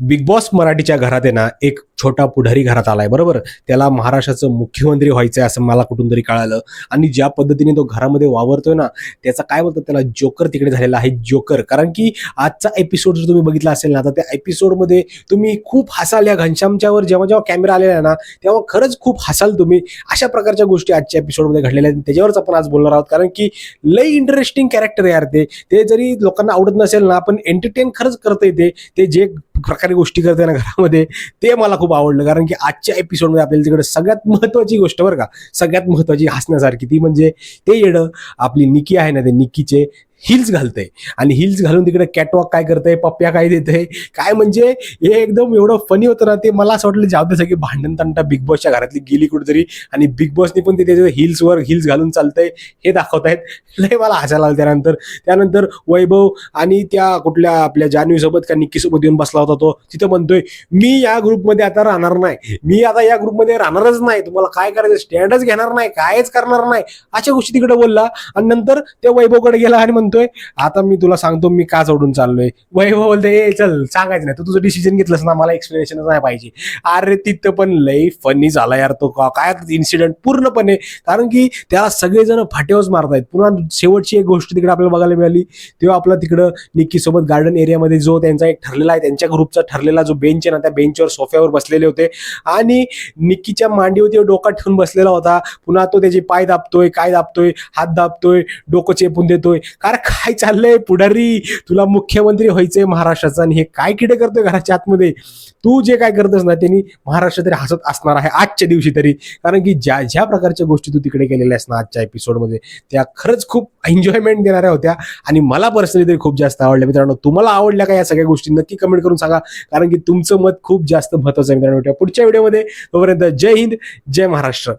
Big boss मराठीच्या घरात आहे ना एक छोटा पुढारी घरात आलाय बरोबर? त्याला महाराष्ट्राचं मुख्यमंत्री व्हायचंय असं मला कुठून तरी कळालं. आणि ज्या पद्धतीने तो घरामध्ये वावरतोय ना त्याचा काय बोलतात त्याला जोकर तिकडे झालेला आहे जोकर. कारण की आजचा एपिसोड जर तुम्ही बघितला असेल ना तर त्या एपिसोडमध्ये तुम्ही खूप हसाल या घनश्यामच्यावर जेव्हा जेव्हा कॅमेरा आलेला आहे ना तेव्हा खरंच खूप हसाल तुम्ही. अशा प्रकारच्या गोष्टी आजच्या एपिसोडमध्ये घडलेल्या आहेत. त्याच्यावरच आपण आज बोलणार आहोत. कारण की लई इंटरेस्टिंग कॅरेक्टर यार ते. ते जरी लोकांना आवडत नसेल ना पण एंटरटेन खरंच करता येते ते जे प्रकारे गोष्टी करते ना घरामध्ये ते मला खूप आवडलं. कारण की आजच्या एपिसोडमध्ये आपल्याला तिकडे सगळ्यात महत्वाची गोष्ट बरं का सगळ्यात महत्वाची हसण्यासारखी ती म्हणजे ते येडं आपली निकी आहे ना ते निकीचे हिल्स घालतंय आणि हिल्स घालून तिकडे कॅटवॉक काय करतंय पप्प्या काय देतंय काय म्हणजे हे एकदम एवढं फनी होतं ना ते मला असं वाटलं जाऊ दे सगळी भांडण तंटा बिग बॉसच्या घरातली गेली कुठेतरी. आणि बिग बॉसनी पण ते त्याच्या हिल्सवर हिल्स घालून चालतंय हे दाखवतायत. लय मला हसायला आलं त्यानंतर. त्यानंतर वैभव आणि त्या कुठल्या आपल्या जान्हवी सोबत का निक्की सोबत येऊन बसला होता तो. तिथं म्हणतोय मी या ग्रुपमध्ये आता राहणार नाही. मी आता या ग्रुपमध्ये राहणारच नाही. तुम्हाला काय करायचं? स्टँडच घेणार नाही. कायच करणार नाही. अशा गोष्टी तिकडे बोलला. आणि नंतर त्या वैभवकडे गेला आणि म्हणतोय आता मी तुला सांगतो मी का चढून चाललोय? वैभव बोलतोय ए चल सांगायचं नाही. तू तुझं डिसिजन घेतलंस ना मला एक्सप्लेनेशन नाही पाहिजे. अरे तिथं पण लई फनी झाला यार तो काय इन्सिडेंट पूर्णपणे. कारण की त्याला सगळेजण फाटेवच मारतायत. पुन्हा शेवटची एक गोष्ट तिकडे आपल्याला बघायला मिळाली. तेव्हा आपला तिकडं निक्की सोबत गार्डन एरियामध्ये जो त्यांचा एक ठरलेला आहे त्यांच्या ग्रुपचा ठरलेला जो बेंच आहे ना त्या बेंचवर सोफ्यावर बसलेले होते. आणि निक्कीच्या मांडीवरती डोका ठेवून बसलेला होता. पुन्हा तो त्याचे पाय दाबतोय काय दाबतोय? हात दाबतोय डोकं चेपून देतोय. कारण काय चाललंय पुढारी? तुला मुख्यमंत्री व्हायचंय महाराष्ट्राचा आणि हे काय किडे करतोय घराच्या आतमध्ये? तू जे काय करतोस ना त्यांनी महाराष्ट्र तरी हसत असणार आहे आजच्या दिवशी तरी. कारण की ज्या ज्या प्रकारच्या गोष्टी तू तिकडे केलेल्या आहेस ना आजच्या एपिसोडमध्ये त्या खरंच खूप एन्जॉयमेंट देणाऱ्या होत्या. आणि मला पर्सनली तरी खूप जास्त आवडल्या. मित्रांनो तुम्हाला आवडल्या का या सगळ्या गोष्टी नक्की कमेंट करून सांगा. कारण की तुमचं मत खूप जास्त महत्वाचं आहे मित्रांनो. पुढच्या व्हिडिओमध्ये तोपर्यंत जय हिंद जय महाराष्ट्र.